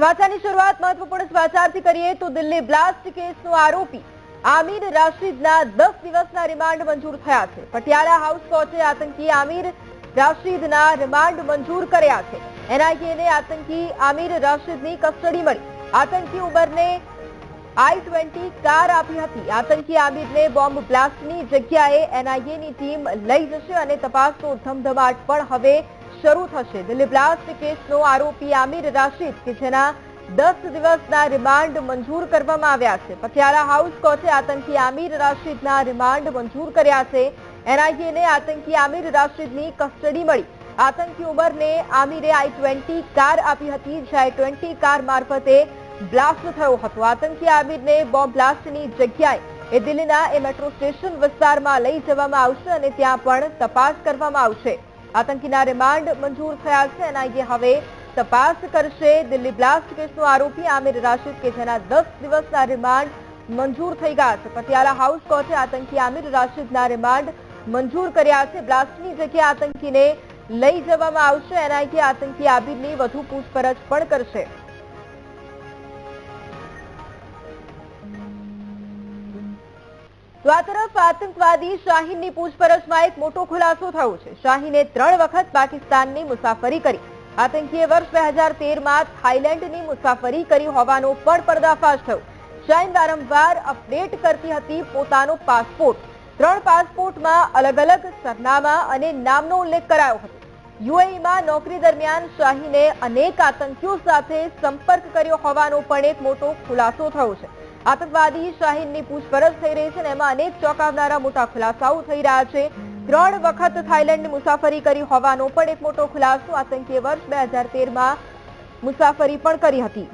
સમાચારની શરૂઆત મહત્વપૂર્ણ સમાચારથી કરીએ તો દિલ્હી બ્લાસ્ટ કેસનો આરોપી આમિર રાશિદના દસ દિવસના રિમાન્ડ મંજૂર થયા છે. પટિયાલા હાઉસ કોર્ટે આતંકી આમિર રાશિદના રિમાન્ડ મંજૂર કર્યા છે. એનઆઈએને આતંકી આમિર રાશિદની કસ્ટડી મળી. આતંકી ઉબરને આઈ ટ્વેન્ટી કાર આપી હતી. આતંકી આમિરને બોમ્બ બ્લાસ્ટની જગ્યાએ એનઆઈએની ટીમ લઈ જશે અને તપાસનો ધમધમાટ પણ હવે શરૂ થશે. દિલ્હી બ્લાસ્ટ કેસનો આરોપી આમિર રાશિદ, કે જેના દસ દિવસના રિમાન્ડ મંજૂર કરવામાં આવ્યા છે. પટિયાલા હાઉસ કોર્ટે આતંકી આમિર રાશિદના રિમાન્ડ મંજૂર કર્યા છે. એનઆઈએને આતંકી આમિર રાશિદની કસ્ટડી મળી. આતંકી ઉમરને આમિરે આઈ ટ્વેન્ટી કાર આપી હતી, જે આઈ ટ્વેન્ટી કાર મારફતે બ્લાસ્ટ થયો હતો. આતંકી આમિરને બોમ્બ બ્લાસ્ટની જગ્યાએ એ દિલ્હીના એ મેટ્રો સ્ટેશન વિસ્તારમાં લઈ જવામાં આવશે અને ત્યાં પણ તપાસ કરવામાં આવશે. આતંકીના રિમાન્ડ મંજૂર થયા છે. એનઆઈએ હવે તપાસ કરશે. દિલ્હી બ્લાસ્ટ કેસનો આરોપી આમિર રાશિદ કે જેના દસ દિવસના રિમાન્ડ મંજૂર થઈ ગયા છે. પટિયાલા હાઉસ કોર્ટે આતંકી આમિર રાશિદના રિમાન્ડ મંજૂર કર્યા છે. બ્લાસ્ટની જગ્યાએ આતંકીને લઈ જવામાં આવશે. એનઆઈએ આતંકી આબિરની વધુ પૂછપરછ પણ કરશે. તરફ આતંકવાદી શાહીનની પૂછપરછમાં એક મોટો ખુલાસો થયો છે. શાહીને ત્રણ વખત પાકિસ્તાનની મુસાફરી કરી. આતંકીએ વર્ષ બે હજાર તેરમાં થાઇલેન્ડની મુસાફરી કરી હોવાનો પણ પર્દાફાશ થયો. શાહીન વારંવાર અપડેટ કરતી હતી પોતાનો પાસપોર્ટ. ત્રણ પાસપોર્ટમાં અલગ અલગ સરનામા અને નામનો ઉલ્લેખ કરાયો હતો. યુએઈમાં નોકરી દરમિયાન શાહીને અનેક આતંકીઓ સાથે સંપર્ક કર્યો હોવાનો પણ એક મોટો ખુલાસો થયો છે. આતંકવાદી શાહીનની પૂછપરછ થઈ રહી છે અને એમાં અનેક ચોંકાવનારા મોટા ખુલાસાઓ થઈ રહ્યા છે. ત્રણ વખત થાઇલેન્ડની મુસાફરી કરી હોવાનો પણ એક મોટો ખુલાસો આતંકીએ વર્ષ બે હજાર મુસાફરી પણ કરી હતી.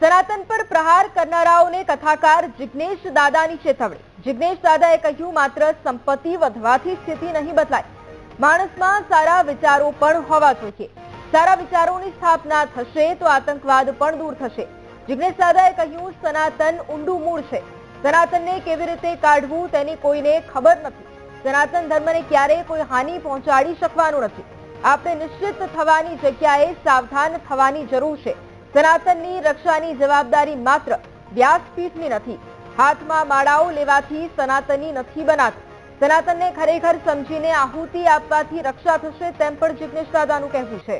સનાતન પર પ્રહાર કરનારાઓને કથાકાર જિગ્નેશ દાદાની ચેતવણી. જિગ્નેશ દાદાએ કહ્યું, માત્ર સંપત્તિ વધવાથી સ્થિતિ નહીં બદલાય. માણસમાં સારા વિચારો પણ હોવા જોઈએ સારા વિચારોની સ્થાપના થશે તો આતંકવાદ પણ દૂર થશે. જિગ્નેશ દાદાએ કહ્યું, સનાતન ઊંડું મૂળ છે. સનાતનને કેવી રીતે કાઢવું તેની કોઈને ખબર નથી. સનાતન ધર્મને ક્યારેય કોઈ હાનિ પહોંચાડી શકવાનું નથી. આપણે નિશ્ચિત થવાની જગ્યાએ સાવધાન થવાની જરૂર છે. સનાતનની રક્ષાની જવાબદારી માત્ર વ્યાસપીઠની નથી. હાથમાં માળાઓ લેવાથી સનાતની નથી બનાતી. સનાતનને ખરેખર સમજીને આહુતિ આપવાથી રક્ષા થશે તેમ પણ જિગ્નેશ દાદાનું કહેવું છે.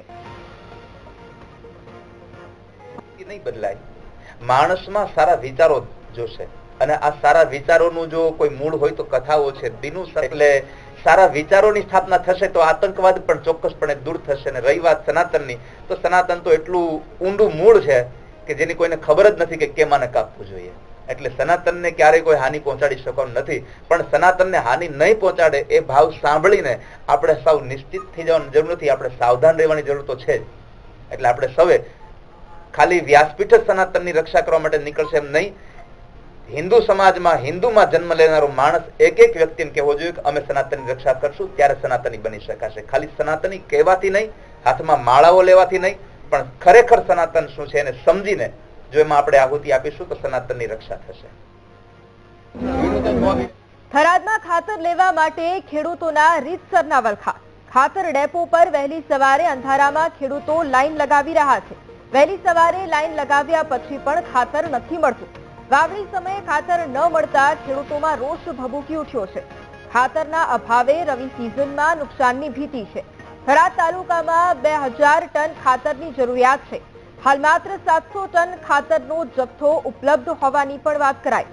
નહીં બદલાય. માણસમાં સારા વિચારો જોશે અને આ સારા વિચારોનું જો કોઈ મૂળ હોય તો કથાઓ છે દીનું એટલે સારા વિચારોની સ્થાપના થશે તો આતંકવાદ પણ ચોક્કસપણે દૂર થશે અને રહી વાત સનાતનની. તો સનાતન તો એટલું ઊંડું મૂળ છે કે જેની કોઈને ખબર જ નથી કે કેમ કાપવું જોઈએ. એટલે સનાતનને ક્યારેય કોઈ હાનિ પહોંચાડી શકવાનું નથી. પણ સનાતનને હાનિ નહીં પહોંચાડે એ ભાવ સાંભળીને આપણે સૌ નિશ્ચિત થઈ જવાની જરૂર નથી. આપણે સાવધાન રહેવાની જરૂર તો છે એટલે આપણે સૌએ ખાલી વ્યાસપીઠ જ સનાતનની રક્ષા કરવા માટે નીકળશે એમ નહીં. હિન્દુ સમાજમાં, હિન્દુમાં જન્મ લેનારો માણસ એક એક વ્યક્તિને કહેવો જોઈએ કે અમે સનાતનની રક્ષા કરશું, ત્યારે સનાતની બની શકાશે. ખાલી સનાતની કહેવાથી નહીં, હાથમાં માળાઓ લેવાથી નહીં, પણ ખરેખર સનાતન શું છે એને સમજીને જો એમાં આપણે આહુતિ આપીશું તો સનાતનની રક્ષા થશે. થરાદમાં ખાતર લેવા માટે ખેડૂતોના રીતસરના વલખા ખાતર ડેપો પર વહેલી સવારે અંધારામાં ખેડૂતો લાઈન લગાવી રહ્યા છે. વહેલી સવારે લાઈન લગાવ્યા પછી પણ ખાતર નથી મળતું. વાવણી સમયે ખાતર ન મળતા ખેડૂતોમાં રોષ ભભૂકી ઉઠ્યો છે. ખાતરના અભાવે રવિ સિઝનમાં નુકસાનની ભીતિ છે. થરાદ તાલુકામાં બે ટન ખાતરની જરૂરિયાત છે. હાલ માત્ર સાતસો ટન ખાતરનો જથ્થો ઉપલબ્ધ હોવાની પણ વાત કરાઈ.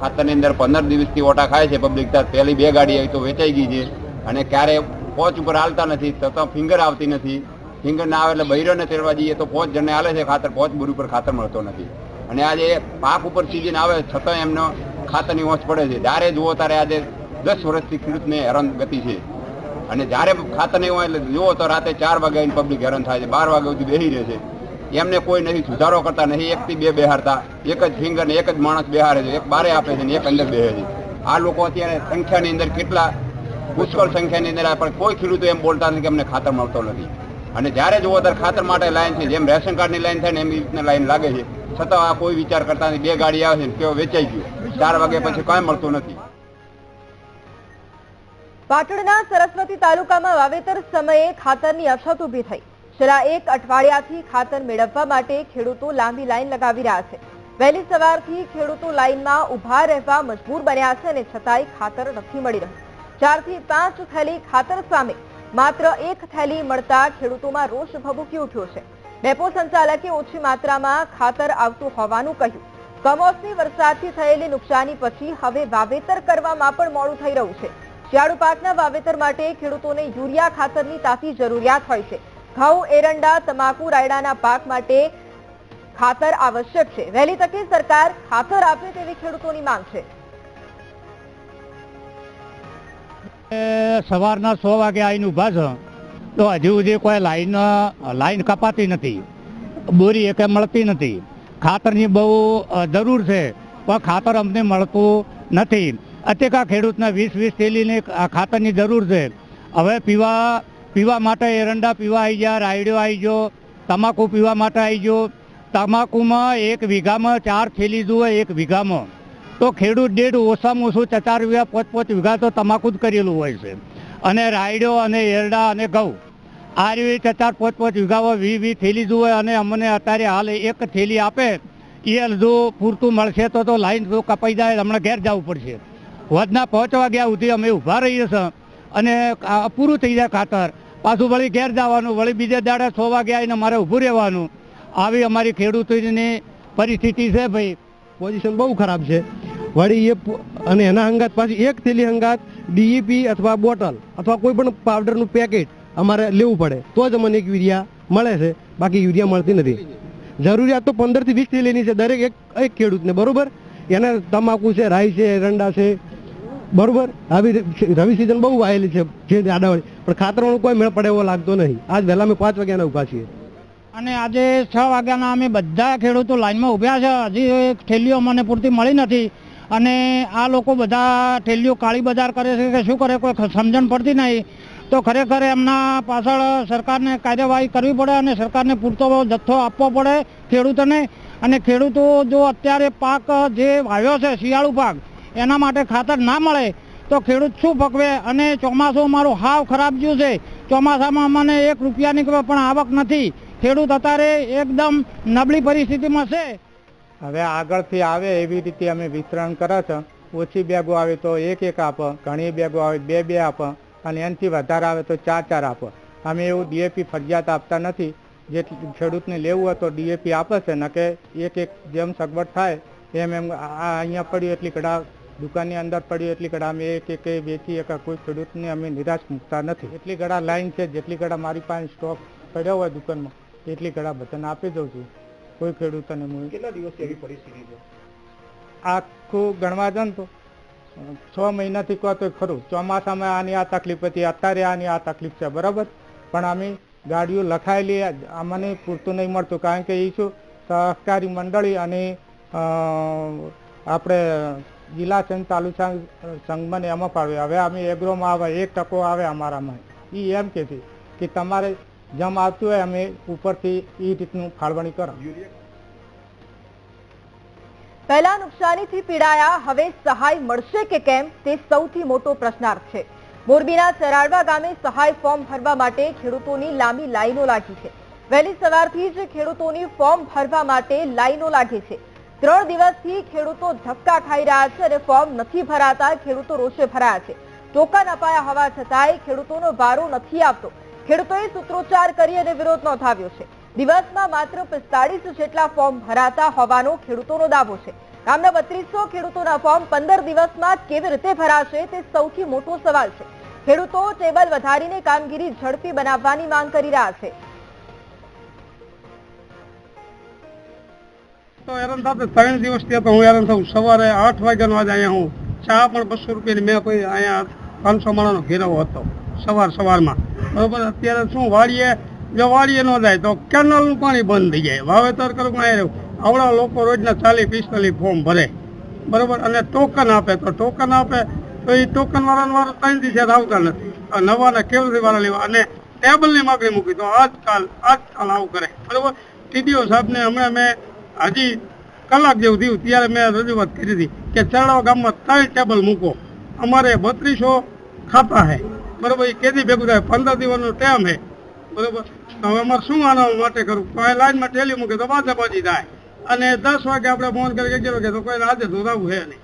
ખાતરની અંદર પંદર દિવસથી ઓટા ખાય છે પબ્લિક પહેલી બે ગાડી આવી તો વેચાઈ ગઈ છે. અને ક્યારે પોચ ઉપર હાલતા નથી છતાં ફિંગર આવતી નથી. ફિંગર ના આવે એટલે બૈરોને તેડવા જઈએ તો પોચ જણને હાલે છે ખાતર, પોચ બુરી ઉપર ખાતર મળતો નથી. અને આજે પાક ઉપર સિઝન આવે, છતાં એમનો ખાતરની ઓછ પડે છે. જ્યારે જુઓ ત્યારે આજે દસ વર્ષથી ખેડૂતને હેરાન ગતિ છે. અને જ્યારે ખાતર નહીં હોય એટલે જુઓ તો રાતે ચાર વાગે આવીને પબ્લિક હેરાન થાય છે. બાર વાગ્યા સુધી બેસી રહે છે. એમને કોઈ નહીં સુધારો કરતા નહીં એકથી બે બેહારતા. એક જ ફિંગર ને એક જ માણસ બેહારે છે. એક બારે આપે છે ને એક અંદર બેહે છે. આ લોકો અત્યારે સંખ્યાની અંદર કેટલા, પુષ્કળ સંખ્યાની અંદર પણ કોઈ ખેડૂતો એમ બોલતા નથી કે અમને ખાતર મળતો નથી. અને જ્યારે જુઓ ત્યારે ખાતર માટે લાઈન છે. જેમ રેશન કાર્ડની લાઈન થાય ને એમ રીતના લાઈન લાગે છે. છતાં આ કોઈ વિચાર કરતા નથી. બે ગાડી આવે છે તેઓ વેચાઈ ગયું. ચાર વાગે પછી કાંઈ મળતું નથી. પાટણના સરસ્વતી તાલુકામાં વાવેતર સમયે ખાતરની અછત ઊભી થઈ. છેલ્લા એક અઠવાડિયાથી ખાતર મેળવવા માટે ખેડૂતો લાંબી લાઈન લગાવી રહ્યા છે. વહેલી સવારથી ખેડૂતો લાઈનમાં ઊભા રહેવા મજબૂર બન્યા છે અને છતાંય ખાતર નથી મળી રહ્યું. ચારથી પાંચ થેલી ખાતર સામે માત્ર એક થેલી મળતા ખેડૂતોમાં રોષ ભભૂકી ઉઠ્યો છે. ડેપો સંચાલકે ઓછી માત્રામાં ખાતર આવતું હોવાનું કહ્યું. કમોસમી વરસાદથી થયેલી નુકસાની પછી હવે વાવેતર કરવામાં પણ મોડું થઈ રહ્યું છે. શિયાળુ પાકના વાવેતર માટે ખેડૂતોને યુરિયા ખાતરની તાતી જરૂરિયાત હોય છે. ઘઉં, એરંડા, તમાકુ, રાયડાના પાક માટે ખાતર આવશ્યક છે. વહેલી તકે સરકાર ખાતર આપે તેવી ખેડૂતોની માંગ છે. સવારના સો વાગે આવીને ઊભા છે, તો હજુ સુધી કોઈ લાઈન લાઈન કપાતી નથી. બોરી એકે મળતી નથી. ખાતરની બહુ જરૂર છે, પણ ખાતર અમને મળતું નથી. અત્યારે ખેડૂતના વીસ વીસ થેલીની ખાતરની જરૂર છે. હવે પીવા પીવા માટે એરંડા પીવા આવી ગયા, રાયડો આવી ગયો, તમાકુ પીવા માટે આવી ગયો. તમાકુમાં એક વીઘામાં ચાર થેલી જુએ, એક વીઘામાં. તો ખેડૂત ડેઢ ઓછામાં ઓછું ચાર વીઘા, પોચ પોચ વીઘા તો તમાકુ જ કરેલું હોય છે. અને રાયડો અને એરડા અને ઘઉં. આ રીતે ચાર પોચ પોચ વીઘાઓ વી વી થેલી જુએ અને અમને અત્યારે હાલ એક થેલી આપે. એ જો પૂરતું મળશે તો તો લાઈન જો કપાઈ જાય, હમણાં ઘેર જવું પડશે. વધના પાંચ વાગ્યા સુધી અમે ઊભા રહીએ છીએ. અને પૂરું થઈ જાય ખાતર. પાછું વળી ઘેર જવાનું, વળી બીજે દાડે છ વાગે આવીને મારે ઊભું રહેવાનું. આવી અમારી ખેડૂતોની પરિસ્થિતિ છે ભાઈ. પોઝિશન બહુ ખરાબ છે. વળી એ અને એના હંગાત પાછી એક થેલી હંગાત ડીઈપી અથવા બોટલ અથવા કોઈ પણ પાવડરનું પેકેટ અમારે લેવું પડે. તો જ અમને એક યુરિયા મળે છે. બાકી યુરિયા મળતી નથી. જરૂરિયાત તો પંદરથી વીસ થેલીની છે દરેક એક એક ખેડૂતને, બરોબર? એને તમાકુ છે, રાઈ છે, એરંડા છે બરોબર? આવી રવિ સિઝન બહુ વાયેલી છે, જે આડાવાળી પણ ખાતરનો કોઈ મેળ પડે એવો લાગતો નહીં. આજ વહેલા અમે પાંચ વાગ્યાના ઊભા છીએ. અને આજે છ વાગ્યાના અમે બધા ખેડૂતો લાઈનમાં ઊભ્યા છે. હજી ઠેલીઓ મને પૂરતી મળી નથી. અને આ લોકો બધા ઠેલીઓ કાળી બજાર કરે છે કે શું કરે, કોઈ સમજણ પડતી નહીં. તો ખરેખર એમના પાછળ સરકારને કાર્યવાહી કરવી પડે અને સરકારને પૂરતો જથ્થો આપવો પડે ખેડૂતોને. અને ખેડૂતો જો અત્યારે પાક જે વાવ્યો છે, શિયાળુ પાક એના માટે ખાતર ના મળે તો ખેડૂત શું પકવે અને ચોમાસું મારું હાવ ખરાબ ગયું છે. ચોમાસામાં મને એક રૂપિયાની પણ આવક નથી. ખેડૂત અત્યારે એકદમ નબળી પરિસ્થિતિમાં છે. હવે આગળથી આવે એવી રીતે અમે વિતરણ કરે છે. ઓછી બેગો આવે તો એક એક આપ, ઘણી બેગો આવે બે બે આપ, અને એનાથી વધારે આવે તો ચાર ચાર આપ. અમે એવું ડીએપી ફરજિયાત આપતા નથી. જે ખેડૂતને લેવું હોય તો ડીએપી આપે છે ન કે એક એક જેમ સગવડ થાય, એમ એમ આ અહીંયા પડ્યું એટલી કડા દુકાનની અંદર પડ્યું એટલી કડા અમે એક એક વેચી એક કોઈ ખેડૂતને અમે નિરાશ મૂકતા નથી. એટલી ગળા લાઈન છે જેટલી ગળા મારી પાસે સ્ટોક પડ્યો હોય દુકાનમાં એટલી ગળા બધાને આપી દઉં છું. કોઈ ખેડૂતોને હું કેટલા દિવસથી એવી પરિસ્થિતિ છે? આખું ગણવા ને તો છ મહિનાથી કહો તો ખરું ચોમાસામાં આની આ તકલીફ હતી અત્યારે આની આ તકલીફ છે બરાબર? પણ અમે ગાડીઓ લખાયેલી અમને પૂરતું નહીં મળતું કારણ કે એ શું સહકારી મંડળી અને આપણે જિલ્લા સંઘ તાલુકા સંઘમાં ને એમાં પાડવે હવે અમે એગ્રોમાં આવે એક ટકો આવે અમારામાં. એ એમ કે છે કે તમારે જેમ આવતું હોય અમે ઉપરથી એ રીતનું ફાળવણી કરો. પહેલા નુકસાનીથી પીડાયા હવે સહાય મળશે કે કેમ તે સૌથી મોટો પ્રશ્નાર્થ છે. મોરબીના સરાડવા ગામે સહાય ફોર્મ ભરવા માટે ખેડૂતોની લાંબી લાઈનો લાગી છે. વહેલી સવારથી જ ખેડૂતોની ફોર્મ ભરવા માટે લાઈનો લાગી છે. ત્રણ દિવસથી ખેડૂતો ધક્કા ખાઈ રહ્યા છે અને ફોર્મ નથી ભરાતા, ખેડૂતો રોષે ભરાયા છે. ટોકન અપાયા હોવા છતાંય ખેડૂતોનો વારો નથી આવતો. ખેડૂતોએ સૂત્રોચ્ચાર કરી અને વિરોધ નોંધાવ્યો છે. દિવસમાં માત્ર પિસ્તાળીસ જેટલા ફોર્મ ભરાતા હોવાનો ખેડૂતોનો દાવો છે. ગામના બત્રીસો ખેડૂતોના ફોર્મ પંદર દિવસમાં કેવી રીતે ભરાશે તે સૌથી મોટો સવાલ છે. ખેડૂતો ટેબલ વધારીને કામગીરી ઝડપી બનાવવાની માંગ કરી રહ્યા છે. તો હેરાન થતો ત્રણ દિવસથી તો હું હેરાન થઉં. સવારે આઠ વાગ્યાનો આજે અહીંયા હું ચા પણ બસો રૂપિયાની મેં કોઈ અહીંયા પાંચસો માણાનો ઘેરાવો હતો, સવાર સવારમાં. બરોબર, અત્યારે શું વાડીએ, જો વાડીએ ન જાય તો કેનલનું પાણી બંધ થઈ જાય. વાવેતર કરવું અહીંયા રહ્યું? આવડા લોકો રોજના ચાલીસ પિસ્તાલીસ ફોર્મ ભરે. બરોબર, અને ટોકન આપે તો ટોકન આપે, તો એ ટોકન વાળાને વાળો ત્રણ દિવસે આવતા નથી. નવાના કેવડી વાળા લેવા. અને ટેબલની માગણી મૂકી તો આજકાલ આજકાલ આવું કરે. બરોબર, ટીડીઓ સાહેબને હમણાં મેં હજી કલાક જેવું થયું, ત્યારે મેં રજૂઆત કરી હતી કે ચરડાવ ગામમાં ત્રણ ટેબલ મૂકો. અમારે બત્રીસો ખાતા હે. બરોબર કેદી ભેગું થાય? પંદર દિવસનો ટાઈમ હે. બરોબર? હવે અમારે શું આના માટે કરવું? તો લાઈનમાં ટેલી મૂકે તો પાછા બાજી થાય. અને દસ વાગે આપણે ફોન કરી અગિયાર વાગે તો કોઈ રાજે ધોરાવું હે નહીં.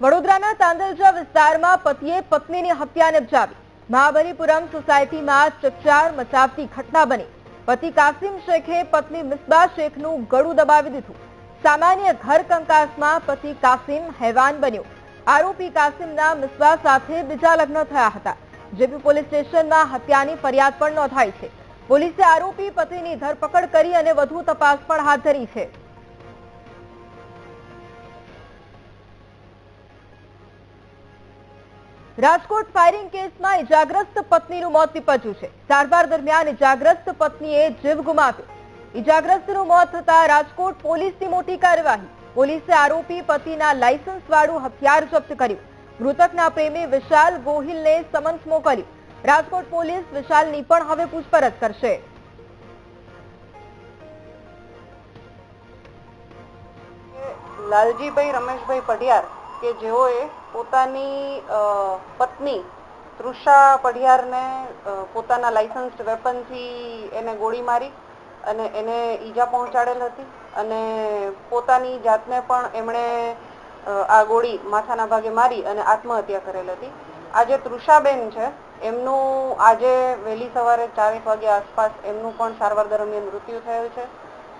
વડોદરાના તાંદલજા વિસ્તારમાં પતિએ પત્નીની હત્યા નિપજાવી મહાબલીપુરમ સોસાયટીમાં ચકચાર મચાવતી ઘટના બની. પતિ કાસિમ શેખે પત્ની મિસબા શેખનું ગળું દબાવી દીધું. સામાન્ય ઘર કંકાસમાં પતિ કાસિમ હેવાન બન્યો. આરોપી કાસિમના મિસબા સાથે બીજા લગ્ન થયા હતા જેપી પોલીસ સ્ટેશનમાં હત્યાની ફરિયાદ પણ નોંધાઈ છે. પોલીસે આરોપી પતિની ધરપકડ કરી અને વધુ તપાસ પણ હાથ ધરી છે. રાજકોટ ફાયરિંગ કેસમાં ઇજાગ્રસ્ત પત્નીનું મોત નીપજ્યું છે. સારવાર દરમિયાન ઇજાગ્રસ્ત પત્નીએ જીવ ગુમાવ્યો. ઇજાગ્રસ્તનું મોત થતા રાજકોટ પોલીસની મોટી કાર્યવાહી. પોલીસે આરોપી પતિના લાયસન્સ હથિયાર જપ્ત કર્યું. મૃતકના પ્રેમી વિશાલ ગોહિલને સમન્સ મોકલ્યું. રાજકોટ પોલીસ વિશાલની પણ હવે પૂછપરછ કરશે. લાલજીભાઈ રમેશભાઈ પઢિયાર. કે જેઓએ પોતાની પત્ની તૃષા પઢિયારને પોતાના લાયસન્સ્ડ વેપનથી એને ગોળી મારી અને એને ઈજા પહોંચાડેલ હતી અને પોતાની જાતને પણ એમણે આ ગોળી માથાના ભાગે મારી અને આત્મહત્યા કરેલ હતી. આજે તૃષાબેન છે, એમનું આજે વહેલી સવારે ચારેક વાગે આસપાસ એમનું પણ સારવાર દરમિયાન મૃત્યુ થયેલ છે.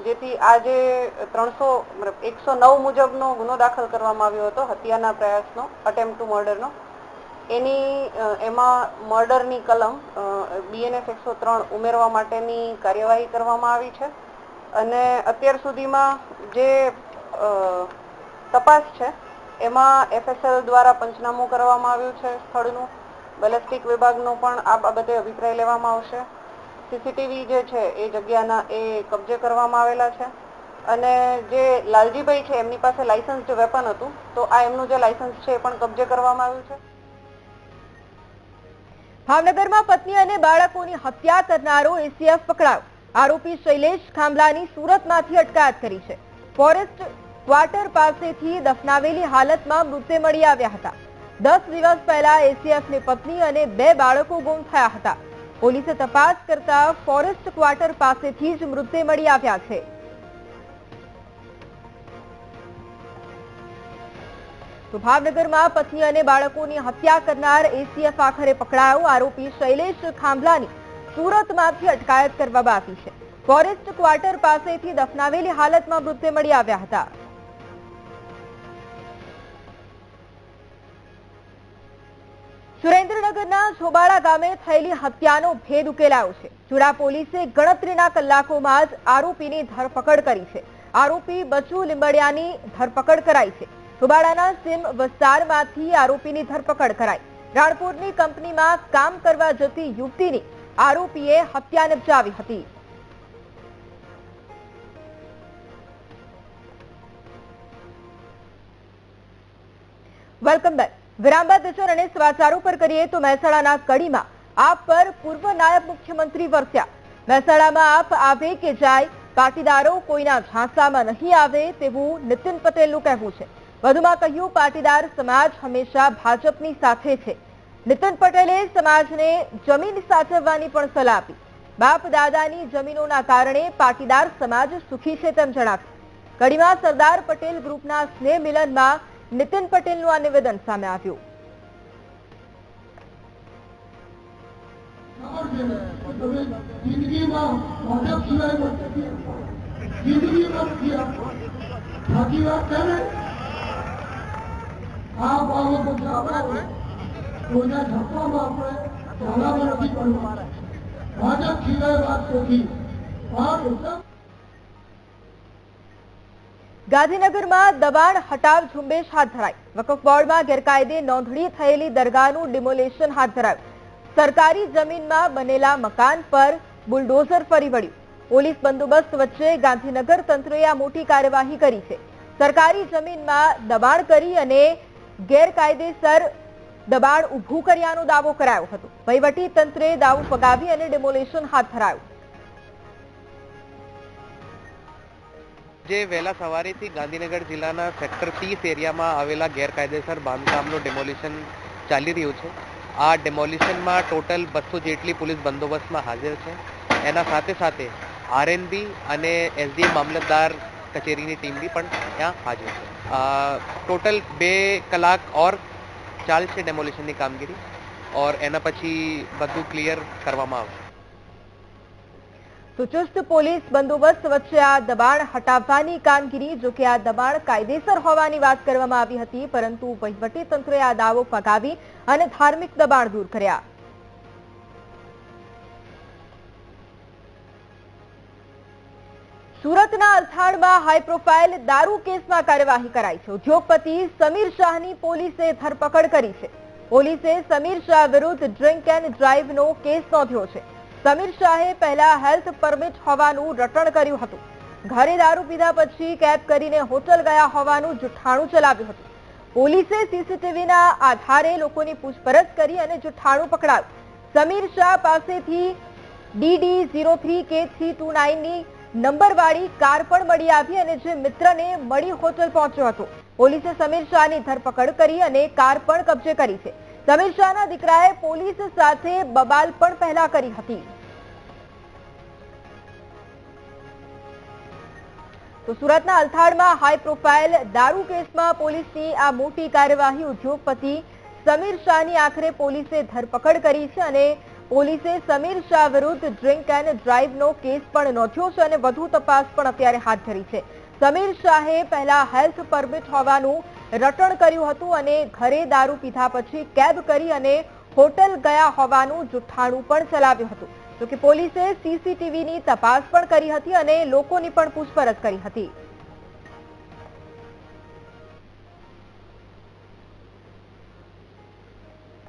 જેથી આજે ત્રણસો એકસો નવ મુજબનો ગુનો દાખલ કરવામાં આવ્યો હતો, હત્યાના પ્રયાસનો અટેમ્પ ટુ મર્ડરનો એની એમાં મર્ડરની કલમ બીએનએસ એકસો ત્રણ ઉમેરવા માટેની કાર્યવાહી કરવામાં આવી છે. અને અત્યાર સુધીમાં જે તપાસ છે, એમાં એફએસએલ દ્વારા પંચનામું કરવામાં આવ્યું છે સ્થળનું. બેલેસ્ટિક વિભાગનો પણ આ બાબતે અભિપ્રાય લેવામાં આવશે. સીસીટીવી જે છે, એ જગ્યાના, એ કબજે કરવામાં આવેલા છે. અને જે લાલજીભાઈ છે, એમની પાસે લાયસન્સ્ડ વેપન હતું. તો આ એમનું જે લાયસન્સ છે, એ પણ કબજે કરવામાં આવ્યું છે. ભાવનગરમાં પત્ની અને બાળકોની હત્યા કરનારો એસીએફ પકડાયો. આરોપી શૈલેષ ખાંભલાની સુરતમાંથી અટકાયત કરી છે. ફોરેસ્ટ ક્વાર્ટર પાસેથી દફનાવેલી હાલતમાં મૃતદેહ મળી આવ્યા હતા. દસ દિવસ પહેલા એસીએફની પત્ની અને બે બાળકો ગુમ થયા હતા. પોલીસે તપાસ કરતા ફોરેસ્ટ ક્વાર્ટર પાસેથી જ મૃતદેહ મળી આવ્યા છે. તો ભાવનગરમાં પત્ની અને બાળકોની હત્યા કરનાર એસીએફ આખરે પકડાયો. આરોપી શૈલેષ ખાંભલાની સુરતમાંથી અટકાયત કરવામાં આવી છે. ફોરેસ્ટ ક્વાર્ટર પાસેથી દફનાવેલી હાલતમાં મૃતદેહ મળી આવ્યા હતા. સુરેન્દ્રનગરના છોબાળા ગામે થયેલી હત્યાનો ભેદ ઉકેલાયો છે. ચુડા પોલીસે ગણતરીના કલાકોમાં જ આરોપીની ધરપકડ કરી છે. આરોપી બચુ લીંબડિયાની ધરપકડ કરાઈ છે. છોબાળાના સીમ વિસ્તારમાંથી આરોપીની ધરપકડ કરાઈ. રાણપુરની કંપનીમાં કામ કરવા જતી યુવતીની આરોપીએ હત્યા નિપજાવી હતી. Welcome back. વિરામ બાદ અને સમાચારો પર કરીએ તો મહેસાણાના કડીમાં આપ પર પૂર્વ નાયબ મુખ્યમંત્રી વરસ્યા. મહેસાણામાં આપ આવે કે જાય, પાટીદારો કોઈના ઝાંસામાં નહીં આવે તેવું નીતિન પટેલનું કહેવું છે. વધુમાં કહ્યું, પાટીદાર સમાજ હંમેશા ભાજપની સાથે છે. નીતિન પટેલે સમાજને જમીન સાચવવાની પણ સલાહ આપી. બાપ દાદાની જમીનોના કારણે પાટીદાર સમાજ સુખી છે તેમ જણાવ્યું. કડીમાં સરદાર પટેલ ગ્રુપના સ્નેહ મિલનમાં નીતિન પટેલનું આ નિવેદન સામે આવ્યું. ભાજપ સિવાય વાત નથી પડવું. ગાંધીનગરમાં દબાણ હટાવ ઝુંબેશ હાથ ધરાઈ. વકફ બોર્ડમાં ગેરકાયદે નોંધણી થયેલી દરગાહનું ડિમોલેશન હાથ ધરાયું. સરકારી જમીનમાં બનેલા મકાન પર બુલડોઝર ફરી વળ્યું. પોલીસ બંદોબસ્ત વચ્ચે ગાંધીનગર તંત્રએ આ મોટી કાર્યવાહી કરી છે. સરકારી જમીનમાં દબાણ કરી અને ગેરકાયદેસર દબાણ ઊભું કર્યાનો દાવો કરાયો હતો. વહીવટી તંત્રે દાવો ફગાવી અને ડિમોલેશન હાથ ધરાયું. જે વહેલા સવારેથી ગાંધીનગર જિલ્લાના સેક્ટર ત્રીસ એરિયામાં આવેલા ગેરકાયદેસર બાંધકામનું ડેમોલિશન ચાલી રહ્યું છે. આ ડેમોલિશનમાં ટોટલ બસો જેટલી પોલીસ બંદોબસ્તમાં હાજર છે. એના સાથે સાથે આરએનબી અને એસડીએ મામલતદાર કચેરીની ટીમ બી પણ ત્યાં હાજર છે. ટોટલ બે કલાક ઓર ચાલશે ડેમોલિશનની કામગીરી ઓર એના પછી બધું ક્લિયર કરવામાં આવશે. તો ચુસ્ત પોલીસ બંદોબસ્ત વચ્ચે આ દબાણ હટાવવાની કામગીરી, જો કે આ દબાણ કાયદેસર હોવાની વાત કરવામાં આવી હતી, પરંતુ તંત્રએ આ દાવો ફગાવી અને ધાર્મિક દબાણ દૂર કર્યા. સુરતના અલથાણમાં હાઈ પ્રોફાઇલ દારૂ કેસમાં કાર્યવાહી કરાઈ છે. ઉદ્યોગપતિ સમીર શાહની પોલીસે ધરપકડ કરી છે. પોલીસે સમીર શાહ વિરુદ્ધ ડ્રિંક એન્ડ ડ્રાઈવનો કેસ નોંધ્યો છે. સમીર શાહે પહેલા હેલ્થ પરમિટ હોવાનું રટણ કર્યું હતું. ઘરે દારૂ પીધા પછી કેબ કરીને હોટલ ગયા હોવાનું જુઠ્ઠાણું ચલાવ્યું હતું. પોલીસે સીસીટીવીના આધારે લોકોની પૂછપરછ કરી અને જુઠ્ઠાણું પકડાયું. સમીર શાહ પાસેથી DD zero three K three two નાઇનની નંબરવાળી કાર પણ મળી આવી અને જે મિત્રને મળી હોટલ પહોંચ્યો હતો. પોલીસે સમીર શાહની ધરપકડ કરી અને કાર પણ કબજે કરી છે. સમીર શાહના દીકરાએ પોલીસ સાથે બબાલ પણ પહેલા કરી હતી. તો સુરતના અલથાડમાં હાઈ પ્રોફાઇલ દારૂ કેસમાં પોલીસની આ મોટી કાર્યવાહી ઉદ્યોગપતિ સમીર શાહની આખરે પોલીસે ધરપકડ કરી છે અને પોલીસે સમીર શાહ વિરુદ્ધ ડ્રિંક એન્ડ ડ્રાઈવનો કેસ પણ નોંધ્યો છે અને વધુ તપાસ પણ અત્યારે હાથ ધરી છે. સમીર શાહે પહેલા હેલ્થ પરમિટ હોવાનું રટણ કર્યું હતું અને ઘરે દારૂ પીધા પછી કેબ કરી અને હોટલ ગયા હોવાનું જુઠ્ઠાણું પણ ચલાવ્યું હતું. જોકે પોલીસે સીસીટીવીની તપાસ પણ કરી હતી અને લોકોની પણ પૂછપરછ કરી હતી.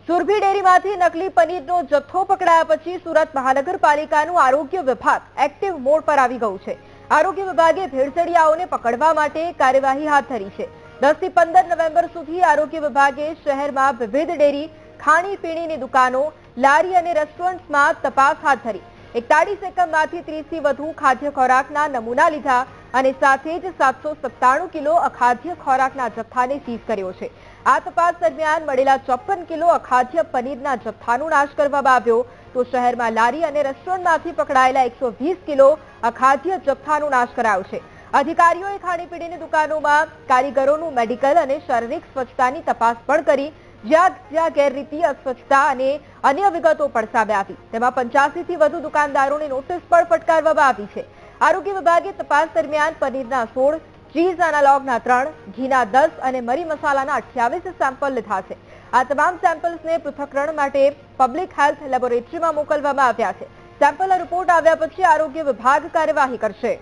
સુરભી ડેરીમાંથી નકલી પનીરનો જથ્થો પકડાયા પછી સુરત મહાનગરપાલિકાનું આરોગ્ય વિભાગ એક્ટિવ મોડ પર આવી ગયું છે. આરોગ્ય વિભાગે ભેળસેડિયાઓને પકડવા માટે કાર્યવાહી હાથ ધરી છે. દસથી પંદર નવેમ્બર સુધી આરોગ્ય વિભાગે શહેરમાં વિવિધ ડેરી ખાણીપીણીની દુકાનો, લારી અને રેસ્ટોરન્ટમાં તપાસ હાથ ધરી. એકતાળીસ એકમમાંથી ત્રીસથી વધુ ખાદ્ય ખોરાકના નમૂના લીધા અને સાથે જ સાતસો સત્તાણું કિલો અખાદ્ય ખોરાકના જથ્થાને સીઝ કર્યો છે. આ તપાસ દરમિયાન મળેલા ચોપન કિલો અખાદ્ય પનીરના જથ્થાનો નાશ કરવામાં આવ્યો તો શહેરમાં લારી અને રેસ્ટોરન્ટમાંથી પકડાયેલા એકસો કિલો અખાદ્ય જથ્થાનો નાશ કરાયો છે. અધિકારીઓએ ખાણીપીણીની દુકાનોમાં કારીગરોનું મેડિકલ અને શારીરિક સ્વચ્છતાની તપાસ પણ કરી, જ્યાં જ્યાં ગેરરીતિ, અસ્વચ્છતા અને અન્ય વિગતો પણ સામે આવી. તેમાં પંચ્યાસીથી વધુ દુકાનદારોને નોટિસ પણ ફટકારવામાં આવી છે. આરોગ્ય વિભાગે તપાસ દરમિયાન પનીરના સોળ ચીઝ એનાલોગના ત્રણ, ઘીના દસ અને મરી મસાલાના અઠ્યાવીસ સેમ્પલ લીધા છે. આ તમામ સેમ્પલ્સને પૃથ્થકરણ માટે પબ્લિક હેલ્થ લેબોરેટરીમાં મોકલવામાં આવ્યા છે. સેમ્પલના રિપોર્ટ આવ્યા પછી આરોગ્ય વિભાગ કાર્યવાહી કરશે.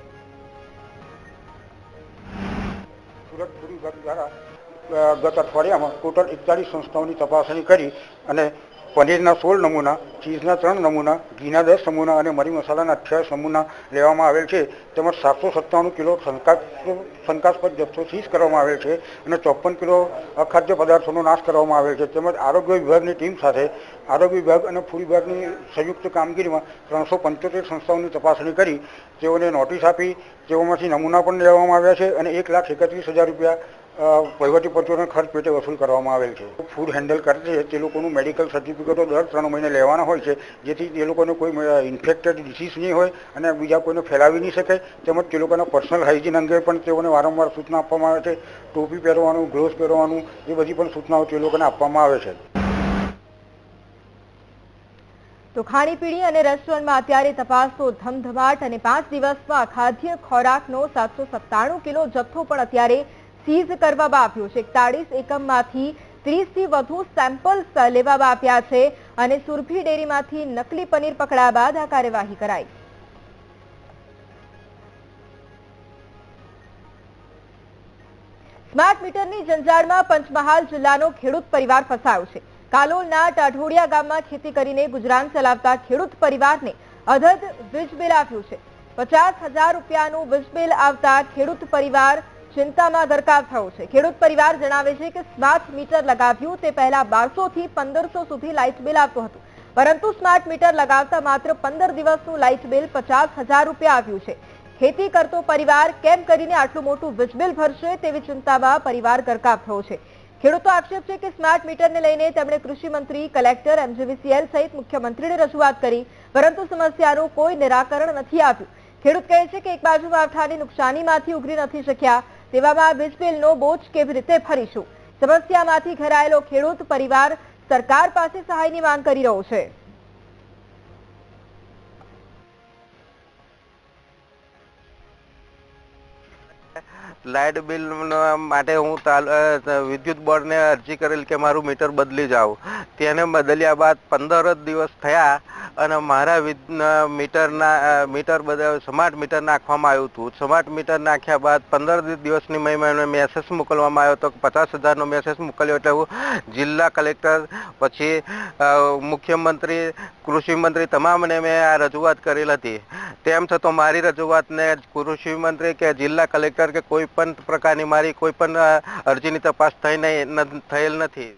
સુરત ગત અઠવાડિયામાં ટોટલ એકતાલીસ સંસ્થાઓની તપાસણી કરી અને પનીરના સોળ નમૂના, ચીઝના ત્રણ નમૂના, ઘીના દસ નમૂના અને મરી મસાલાના અઠ્યાવીસ નમૂના લેવામાં આવેલ છે. તેમજ સાતસો સત્તાણું કિલો શંકા- શંકાસ્પદ જથ્થો સીઝ કરવામાં આવેલ છે અને ચોપન કિલો અખાદ્ય પદાર્થોનો નાશ કરવામાં આવેલ છે. તેમજ આરોગ્ય વિભાગની ટીમ સાથે આરોગ્ય વિભાગ અને ફૂડ વિભાગની સંયુક્ત કામગીરીમાં ત્રણસો પંચોતેર સંસ્થાઓની તપાસણી કરી. તેઓને નોટિસ આપી. તેઓમાંથી નમૂના પણ લેવામાં આવ્યા છે અને એક લાખ એકત્રીસ હજાર રૂપિયા વહીવટી પત્રોના ખર્ચ પેટે વસૂલ કરવામાં આવેલ છે? ફૂડ હેન્ડલ કરે છે, તે લોકોનું મેડિકલ સર્ટિફિકેટો દર ત્રણ મહિને લેવાના હોય છે, જેથી તે લોકોને કોઈ ઇન્ફેક્ટેડ ડિસીઝ નહીં હોય અને બીજા કોઈને ફેલાવી નહીં શકે. તેમજ તે લોકોના પર્સનલ હાઇજીન અંગે પણ તેઓને વારંવાર સૂચના આપવામાં આવે છે. ટોપી પહેરવાનું ગ્લોવ્સ પહેરવાનું, એ બધી પણ સૂચનાઓ તે લોકોને આપવામાં આવે છે. તો ખાણીપીણી અને રેસ્ટોરન્ટમાં અત્યારે તપાસનો ધમધમાટ અને પાંચ દિવસમાં ખાદ્ય ખોરાકનો સાતસો સત્તાણું કિલો જથ્થો પણ અત્યારે સીઝ કરવામાં આવ્યું છે. એકતાળીસ એકમમાંથી ત્રીસથી વધુ સેમ્પલ્સ લેવામાં આપ્યા છે અને સુરભી ડેરીમાંથી નકલી પનીર પકડાયા બાદ આ કાર્યવાહી કરાઈ. સ્માર્ટ મીટરની જંજાળમાં પંચમહાલ જિલ્લાનો ખેડૂત પરિવાર ફસાયો છે. કાલોલના ટાઢોડિયા ગામમાં ખેતી કરીને ગુજરાન ચલાવતા ખેડૂત પરિવારને અધધ વીજ બિલ આવ્યું છે. પચાસ હજાર રૂપિયાનું વીજ બિલ આવતા ખેડૂત પરિવાર ચિંતામાં ગરકાવ થયો છે. ખેડૂત પરિવાર જણાવે છે કે સ્માર્ટ મીટર લગાવ્યું તે પહેલા બારસો થી પંદરસો સુધી લાઇટ બિલ આવતું હતું. પરંતુ સ્માર્ટ મીટર લગાવતા માત્ર પંદર દિવસનું લાઇટ બિલ પચાસ હજાર રૂપિયા આવ્યું છે. ખેતી કરતો પરિવાર કેમ કરીને આટલું મોટું વીજબિલ ભરશે તેવી ચિંતામાં પરિવાર ગરકાવ થયો છે. ખેડૂતો આક્ષેપ છે કે સ્માર્ટ મીટરને લઈને તેમણે કૃષિ મંત્રી, કલેક્ટર, એમજીવીસીએલ સહિત મુખ્યમંત્રીને રજૂઆત કરી, પરંતુ સમસ્યાનું કોઈ નિરાકરણ નથી આવ્યું ખેડૂત કહે છે કે એક બાજુ માવઠાની નુકસાનીમાંથી ઉગરી નથી શક્યા તેવામાં વીજ બોજ કેવી રીતે ભરીશું સમસ્યામાંથી ઘેરાયેલો ખેડૂત પરિવાર સરકાર પાસે સહાયની માંગ કરી રહ્યો છે. લાઇટ બિલ માટે હું વિદ્યુત બોર્ડને અરજી કરેલ કે મારું મીટર બદલી જાઓ તેને બદલ્યા બાદ પંદર જ દિવસ થયા અને મારા મીટરના મીટર બધા સ્માર્ટ મીટર નાખવામાં આવ્યું હતું. સ્માર્ટ મીટર નાખ્યા બાદ પંદર દિવસની મહિમાને મેસેજ મોકલવામાં આવ્યો હતો પચાસ હજારનો મેસેજ મોકલ્યો એટલે હું જિલ્લા કલેક્ટર, પછી મુખ્યમંત્રી કૃષિમંત્રી તમામને મેં આ રજૂઆત કરેલ હતી. તેમ છતાં મારી રજૂઆતને કૃષિમંત્રી કે જિલ્લા કલેક્ટર કે કોઈ પણ પ્રકારની મારી કોઈ પણ અરજીની તપાસ થઈ નહીં થયેલ નથી.